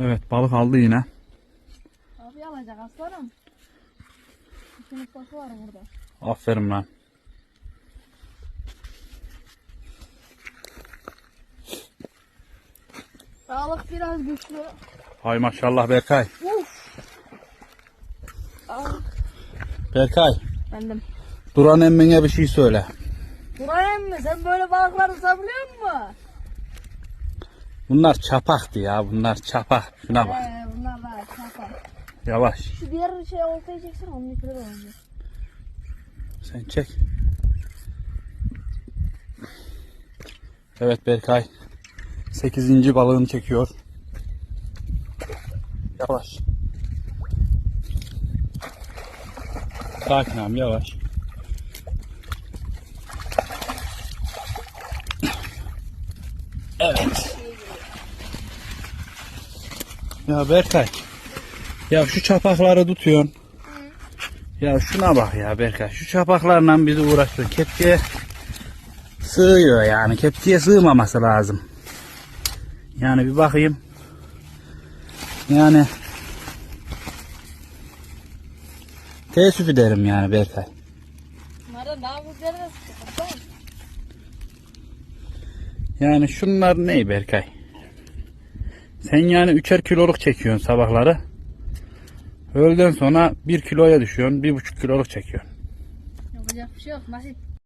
Evet balık aldı yine. Abi alacak aslanım. İki noktası var burada. Aferin lan. Balık biraz güçlü. Hay maşallah Berkay. Uf. Ah, Berkay. bendim. Duran emmine bir şey söyle. Buraya mı? Sen böyle balıkları tutabiliyor musun? Bunlar çapaktı ya bunlar çapak. Şuna bak. Ee, bunlar da çapa. Yavaş. Şu diğer şey oltayı çeksen onun de olacak. Sen çek. Evet Berkay. 8. balığını çekiyor. Yavaş. Sakin abi yavaş. Evet. Ya Berkay. Ya şu çapakları tutuyorsun. Ya şuna bak ya Berkay. Şu çapaklarla bizi uğraştırıyor. Kepçeye sığıyor yani. Kepçeye sığmaması lazım. Yani bir bakayım. Yani teessüf ederim yani Berkay. Yani şunlar ne Berkay? Sen yani üçer kiloluk çekiyorsun sabahları. Öğleden sonra bir kiloya düşüyorsun. Bir buçuk kiloluk çekiyorsun. Yapacak bir şey yok. Nasip.